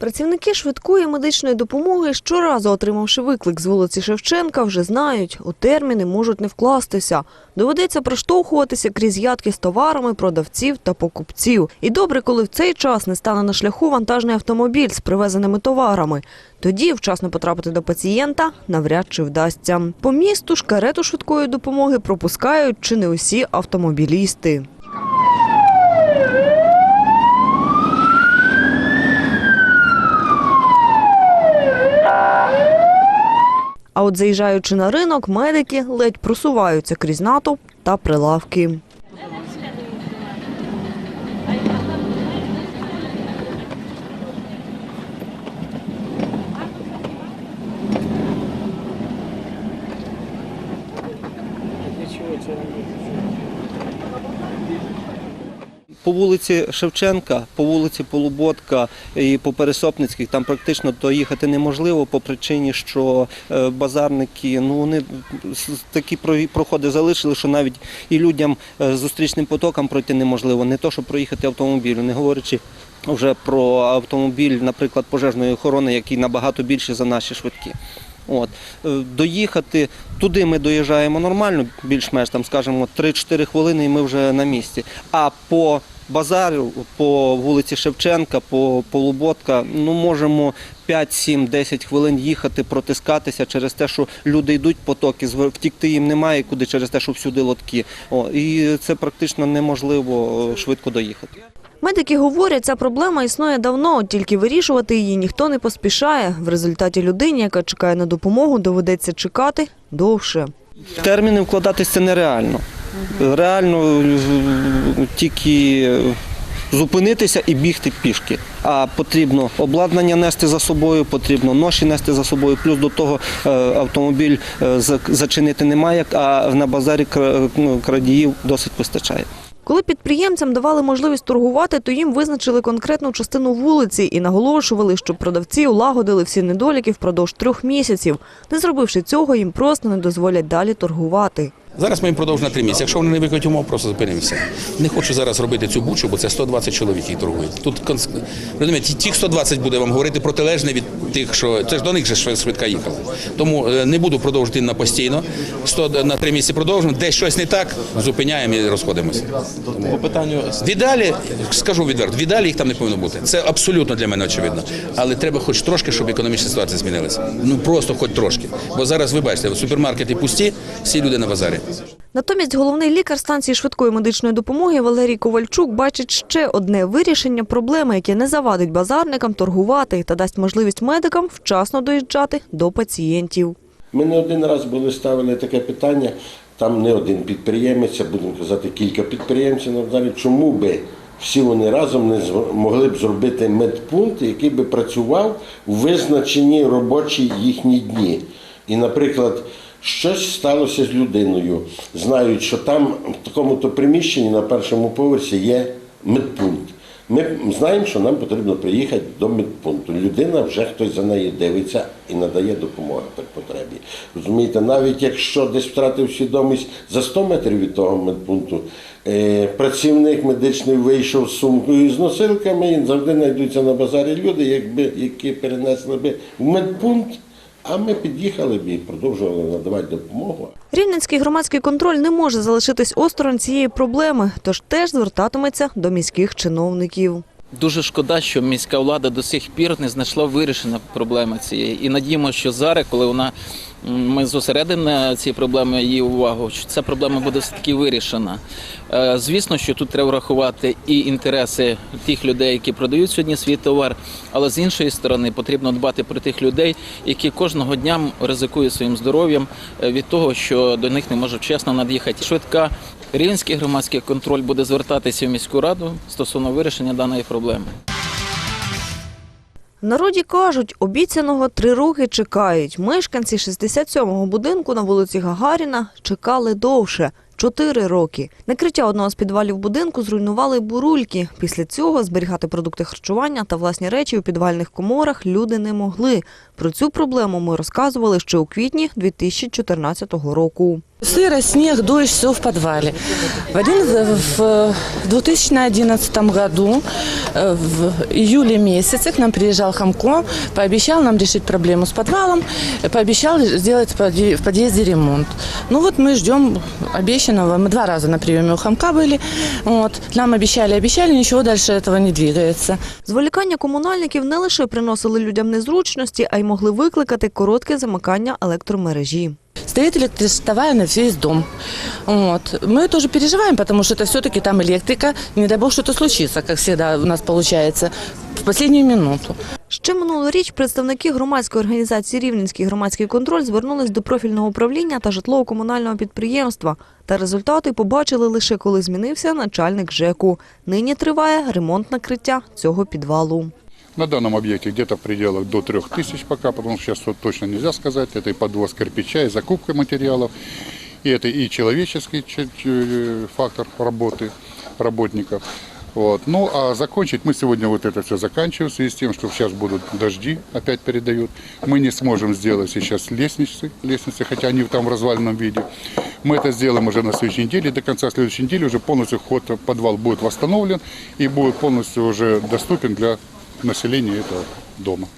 Працівники швидкої медичної допомоги, щоразу отримавши виклик з вулиці Шевченка, вже знають, у терміни можуть не вкластися. Доведеться проштовхуватися крізь ядки з товарами, продавців та покупців. І добре, коли в цей час не стане на шляху вантажний автомобіль з привезеними товарами. Тоді вчасно потрапити до пацієнта навряд чи вдасться. По місту ж карету швидкої допомоги пропускають чи не усі автомобілісти. А от заїжджаючи на ринок, медики ледь просуваються крізь натовп та прилавки. По вулиці Шевченка, по вулиці Полуботка і по Пересопницьких там практично доїхати неможливо по причині, що е, базарники ну вони такі проходи залишили, що навіть і людям е, зустрічним потоком пройти неможливо, не то, що проїхати автомобілем, не говорячи вже про автомобіль, наприклад, пожежної охорони, який набагато більший за наші швидкі. От Е, доїхати туди ми доїжджаємо нормально, більш-менш там, скажімо, 3-4 хвилини, і ми вже на місці. А по базару, по вулиці Шевченка, по Полуботка, ну можемо 5, 7, 10 хвилин їхати, протискатися через те, що люди йдуть потоки, втікти їм немає куди через те, що всюди лотки. О, і це практично неможливо швидко доїхати. Медики говорять, ця проблема існує давно, тільки вирішувати її ніхто не поспішає. В результаті людині, яка чекає на допомогу, доведеться чекати довше. В терміни вкладатися нереально. Реально е, тільки зупинитися і бігти пішки. А потрібно обладнання нести за собою, потрібно ноші нести за собою. Плюс до того е, автомобіль е, зачинити немає, а на базарі ну, крадіїв досить вистачає. Коли підприємцям давали можливість торгувати, то їм визначили конкретну частину вулиці і наголошували, щоб продавці улагодили всі недоліки впродовж трьох місяців. Не зробивши цього, їм просто не дозволять далі торгувати. Зараз ми їм продовжимо на три місяці. Якщо вони не виконують умов, просто зупинимося. Не хочу зараз робити цю бучу, бо це 120 чоловік, які торгують. Тут розумієте, ті 120 буде вам говорити протилежне від тих, що це ж до них же швидка їхала. Тому е, не буду продовжувати на постійно. 100 на три місяці продовжимо. Десь щось не так, зупиняємо і розходимося. По питанню В ідеалі, скажу відверто, в ідеалі їх там не повинно бути. Це абсолютно для мене очевидно. Але треба хоч трошки, щоб економічна ситуація змінилася. Ну просто хоч трошки. Бо зараз ви бачите, супермаркети пусті, всі люди на базарі. Натомість головний лікар станції швидкої медичної допомоги Валерій Ковальчук бачить ще одне вирішення проблеми, яке не завадить базарникам торгувати та дасть можливість медикам вчасно доїжджати до пацієнтів. Ми не один раз були ставили таке питання. Там не один підприємець, а будемо казати, кілька підприємців на вокзалі. Чому би всі вони разом не зв- могли б зробити медпункт, який би працював у визначені робочі їхні дні? І, наприклад, щось сталося з людиною. Знають, що там в такому-то приміщенні на першому поверсі є медпункт. Ми знаємо, що нам потрібно приїхати до медпункту. Людина вже хтось за нею дивиться і надає допомогу при потребі. Розумієте, навіть якщо десь втратив свідомість за 100 метрів від того медпункту, е, працівник медичний вийшов з сумкою з носилками, і завжди знайдуться на базарі люди, якби, які перенесли би в медпункт, а ми під'їхали б і продовжували надавати допомогу. Рівненський громадський контроль не може залишитись осторонь цієї проблеми, тож теж звертатиметься до міських чиновників. Дуже шкода, що міська влада до сих пір не знайшла вирішення проблеми цієї. І надіємося, що зараз, коли вона ми зосередимо на цій проблемі її увагу, що ця проблема буде все таки вирішена. Е, Звісно, що тут треба врахувати і інтереси тих людей, які продають сьогодні свій товар, але з іншої сторони потрібно дбати про тих людей, які кожного дня ризикують своїм здоров'ям е, від того, що до них не може вчасно над'їхати швидка. Рівненський громадський контроль буде звертатися в міську раду стосовно вирішення даної проблеми. Народі кажуть, обіцяного три роки чекають. Мешканці 67-го будинку на вулиці Гагаріна чекали довше – чотири роки. Накриття одного з підвалів будинку зруйнували бурульки. Після цього зберігати продукти харчування та власні речі у підвальних коморах люди не могли. Про цю проблему ми розказували ще у квітні 2014 року. Сырость, снег, дождь, все в подвале. В, один, в 2011 году, э, в июле месяце, к нам приезжал Хамко, пообещал нам решить проблему с подвалом, э, пообещал сделать в подъе- в подъезде ремонт. Ну вот мы ждем обещанного. Мы два раза на приеме у Хамка были. Вот. Нам обещали, обещали, ничего дальше этого не двигается. Зволікання комунальників не лише приносили людям незручності, а й могли викликати коротке замикання електромережі. Стоит электрощитовая на весь дом. Вот. Мы тоже переживаем, потому что это все-таки там электрика. Не дай бог что-то случится, как всегда у нас получается, в последнюю минуту. Ще минулоріч представники громадської організації Рівненський громадський контроль звернулись до профільного управління та житлово-комунального підприємства. Та результати побачили лише коли змінився начальник ЖЕКу. Нині триває ремонт накриття цього підвалу. На данном объекте где-то в пределах до 3000 пока, потому что сейчас вот точно нельзя сказать. Это и подвоз кирпича, и закупка материалов, и это и человеческий ч- фактор работы работников. Вот. Ну, а закончить мы сегодня вот это все заканчиваем в связи с тем, что сейчас будут дожди, опять передают. Мы не сможем сделать сейчас лестницы, лестницы, хотя они там в разваленном виде. Мы это сделаем уже на следующей неделе. До конца следующей недели уже полностью вход в подвал будет восстановлен и будет полностью уже доступен для населения этого дома.